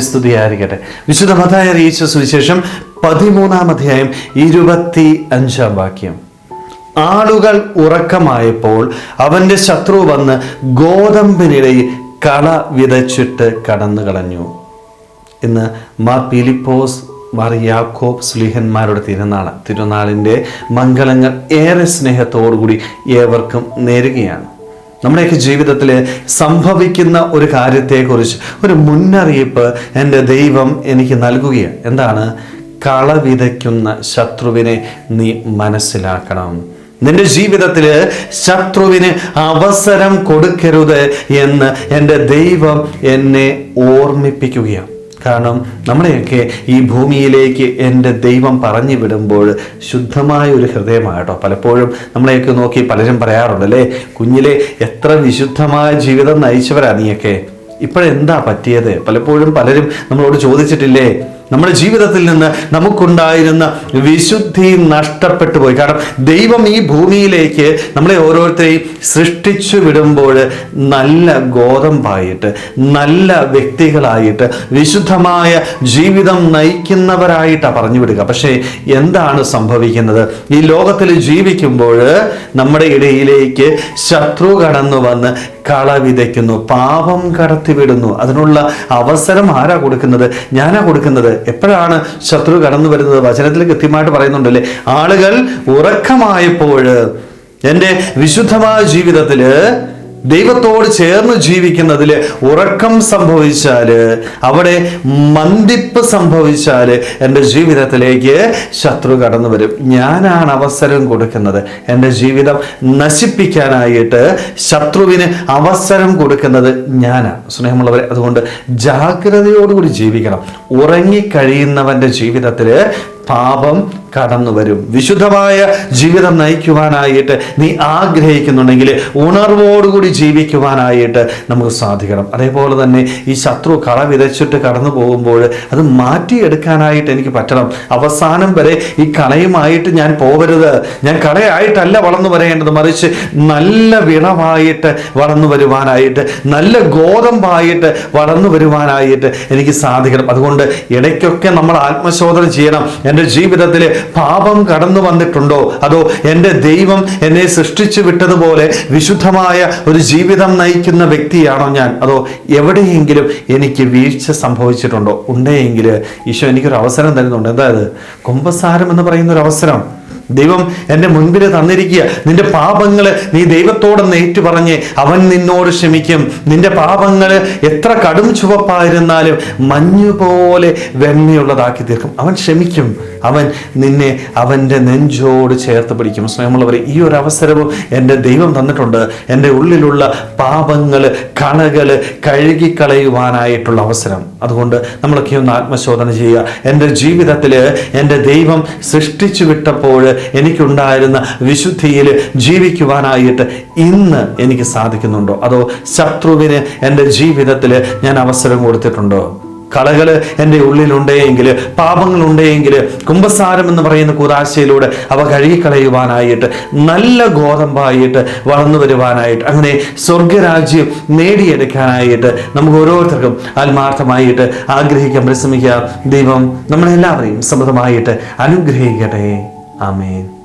സ്തുതിയായിരിക്കട്ടെ. വിശുദ്ധ മതായ അറിയിച്ച സുവിശേഷം പതിമൂന്നാം അധ്യായം ഇരുപത്തി അഞ്ചാം വാക്യം. ആളുകൾ ഉറക്കമായപ്പോൾ അവന്റെ ശത്രു വന്ന് ഗോതമ്പിനിടയിൽ കള വിതച്ചിട്ട് കടന്നു കളഞ്ഞു. ഇന്ന് മാ പിലിപ്പോസ് മാർ യാക്കോബ് സ്ലിഹന്മാരുടെ തിരുനാൾ തിരുനാളിന്റെ മംഗളങ്ങൾ ഏറെ സ്നേഹത്തോടുകൂടി ഏവർക്കും നേരുകയാണ്. നമ്മുടെയൊക്കെ ജീവിതത്തിൽ സംഭവിക്കുന്ന ഒരു കാര്യത്തെക്കുറിച്ച് ഒരു മുന്നറിയിപ്പ് എന്റെ ദൈവം എനിക്ക് നൽകുകയാണ്. എന്താണ്? കള വിതയ്ക്കുന്ന ശത്രുവിനെ നീ മനസ്സിലാക്കണം. നിന്റെ ജീവിതത്തിൽ ശത്രുവിന് അവസരം കൊടുക്കരുത് എന്ന് എന്റെ ദൈവം എന്നെ ഓർമ്മിപ്പിക്കുകയാണ്. കാരണം നമ്മളെയൊക്കെ ഈ ഭൂമിയിലേക്ക് എന്റെ ദൈവം പറഞ്ഞു വിടുമ്പോൾ ശുദ്ധമായ ഒരു ഹൃദയമാണ് കേട്ടോ. പലപ്പോഴും നമ്മളെയൊക്കെ നോക്കി പലരും പറയാറുണ്ട് അല്ലേ? കുഞ്ഞിലെ എത്ര വിശുദ്ധമായ ജീവിതം നയിച്ചവരാ നീയൊക്കെ. ഇപ്പോഴെന്താ പറ്റിയത്? പലപ്പോഴും പലരും നമ്മളോട് ചോദിച്ചിട്ടില്ലേ? നമ്മുടെ ജീവിതത്തിൽ നിന്ന് നമുക്കുണ്ടായിരുന്ന വിശുദ്ധി നഷ്ടപ്പെട്ടു പോയി. കാരണം ദൈവം ഈ ഭൂമിയിലേക്ക് നമ്മളെ ഓരോരുത്തരെയും സൃഷ്ടിച്ചു വിടുമ്പോൾ നല്ല ഗോതമ്പായിട്ട് നല്ല വ്യക്തികളായിട്ട് വിശുദ്ധമായ ജീവിതം നയിക്കുന്നവരായിട്ടാണ് പറഞ്ഞു വിടുക. പക്ഷേ എന്താണ് സംഭവിക്കുന്നത്? ഈ ലോകത്തിൽ ജീവിക്കുമ്പോൾ നമ്മുടെ ഇടയിലേക്ക് ശത്രു കടന്നു വന്ന് കള വിതയ്ക്കുന്നു പാപം കടത്തിവിടുന്നു. അതിനുള്ള അവസരം ആരാ കൊടുക്കുന്നത്? ഞാനാ കൊടുക്കുന്നത്. എപ്പോഴാണ് ശത്രു കടന്നു വരുന്നത്? വചനത്തിൽ കൃത്യമായിട്ട് പറയുന്നുണ്ടല്ലേ? ആളുകൾ ഉറക്കമായപ്പോൾ എന്റെ വിശുദ്ധമായ ജീവിതത്തിൽ ദൈവത്തോട് ചേർന്ന് ജീവിക്കുന്നതിൽ ഉറക്കം സംഭവിച്ചാൽ അവിടെ മന്തിപ്പ് സംഭവിച്ചാൽ എന്റെ ജീവിതത്തിലേക്ക് ശത്രു കടന്നു വരും. ഞാനാണ് അവസരം കൊടുക്കുന്നത്. എന്റെ ജീവിതം നശിപ്പിക്കാനായിട്ട് ശത്രുവിന് അവസരം കൊടുക്കുന്നത് ഞാനാണ്. സ്നേഹമുള്ളവരെ അതുകൊണ്ട് ജാഗ്രതയോടുകൂടി ജീവിക്കണം. ഉറങ്ങിക്കഴിയുന്നവന്റെ ജീവിതത്തിൽ പാപം കടന്നു വരും. വിശുദ്ധമായ ജീവിതം നയിക്കുവാനായിട്ട് നീ ആഗ്രഹിക്കുന്നുണ്ടെങ്കിൽ ഉണർവോടുകൂടി ജീവിക്കുവാനായിട്ട് നമുക്ക് സാധിക്കണം. അതേപോലെ തന്നെ ഈ ശത്രു കള വിതച്ചിട്ട് കടന്നു പോകുമ്പോൾ അത് മാറ്റിയെടുക്കാനായിട്ട് എനിക്ക് പറ്റണം. അവസാനം വരെ ഈ കളയുമായിട്ട് ഞാൻ പോകരുത് ഞാൻ കളയായിട്ടല്ല വളർന്നു വരേണ്ടത്. മറിച്ച് നല്ല വിളവായിട്ട് വളർന്നു വരുവാനായിട്ട് നല്ല ഗോതമ്പായിട്ട് വളർന്നു വരുവാനായിട്ട് എനിക്ക് സാധിക്കണം. അതുകൊണ്ട് ഇടയ്ക്കൊക്കെ നമ്മൾ ആത്മശോധന ചെയ്യണം. എന്റെ ജീവിതത്തിൽ പാപം കടന്നു വന്നിട്ടുണ്ടോ? അതോ എന്റെ ദൈവം എന്നെ സൃഷ്ടിച്ചു വിട്ടതുപോലെ വിശുദ്ധമായ ഒരു ജീവിതം നയിക്കുന്ന വ്യക്തിയാണോ ഞാൻ? അതോ എവിടെയെങ്കിലും എനിക്ക് വീഴ്ച സംഭവിച്ചിട്ടുണ്ടോ? ഉണ്ടെങ്കിൽ ഈശോ എനിക്കൊരു അവസരം തരുന്നുണ്ട്. എന്തായത് കുംഭസാരം എന്ന് പറയുന്ന ഒരു അവസരം. ദൈവം എന്റെ മുൻപിൽ തന്നിരിക്കുക. നിന്റെ പാപങ്ങൾ നീ ദൈവത്തോടൊന്ന് ഏറ്റുപറഞ്ഞ് അവൻ നിന്നോട് ക്ഷമിക്കും. നിന്റെ പാപങ്ങൾ എത്ര കടും ചുവപ്പായിരുന്നാലും മഞ്ഞു പോലെ വെണ്മയുള്ളതാക്കി തീർക്കും. അവൻ ക്ഷമിക്കും. അവൻ നിന്നെ അവന്റെ നെഞ്ചോട് ചേർത്ത് പിടിക്കും. സ്നേഹമുള്ളവർ ഈ ഒരു അവസരവും എന്റെ ദൈവം തന്നിട്ടുണ്ട്. എന്റെ ഉള്ളിലുള്ള പാപങ്ങൾ കണകൾ കഴുകിക്കളയുവാനായിട്ടുള്ള അവസരം. അതുകൊണ്ട് നമ്മളൊക്കെ ഒന്ന് ആത്മശോധന ചെയ്യുക. എന്റെ ജീവിതത്തിൽ എന്റെ ദൈവം സൃഷ്ടിച്ചു വിട്ടപ്പോൾ എനിക്കുണ്ടായിരുന്ന വിശുദ്ധിയിൽ ജീവിക്കുവാനായിട്ട് ഇന്ന് എനിക്ക് സാധിക്കുന്നുണ്ടോ? അതോ ശത്രുവിന് എന്റെ ജീവിതത്തിൽ ഞാൻ അവസരം കൊടുത്തിട്ടുണ്ടോ? കളകൾ എന്റെ ഉള്ളിലുണ്ടെങ്കിൽ പാപങ്ങളുണ്ടെങ്കിൽ കുംഭസാരം എന്ന് പറയുന്ന കൂതാശയിലൂടെ അവ കഴുകിക്കളയുവാനായിട്ട് നല്ല ഗോതമ്പായിട്ട് വളർന്നു വരുവാനായിട്ട് അങ്ങനെ സ്വർഗരാജ്യം നേടിയെടുക്കാനായിട്ട് നമുക്ക് ഓരോരുത്തർക്കും ആത്മാർത്ഥമായിട്ട് ആഗ്രഹിക്കാൻ പരിശ്രമിക്കുക ദൈവം നമ്മളെല്ലാവരെയും സമൃദ്ധമായിട്ട് അനുഗ്രഹിക്കട്ടെ. Amén.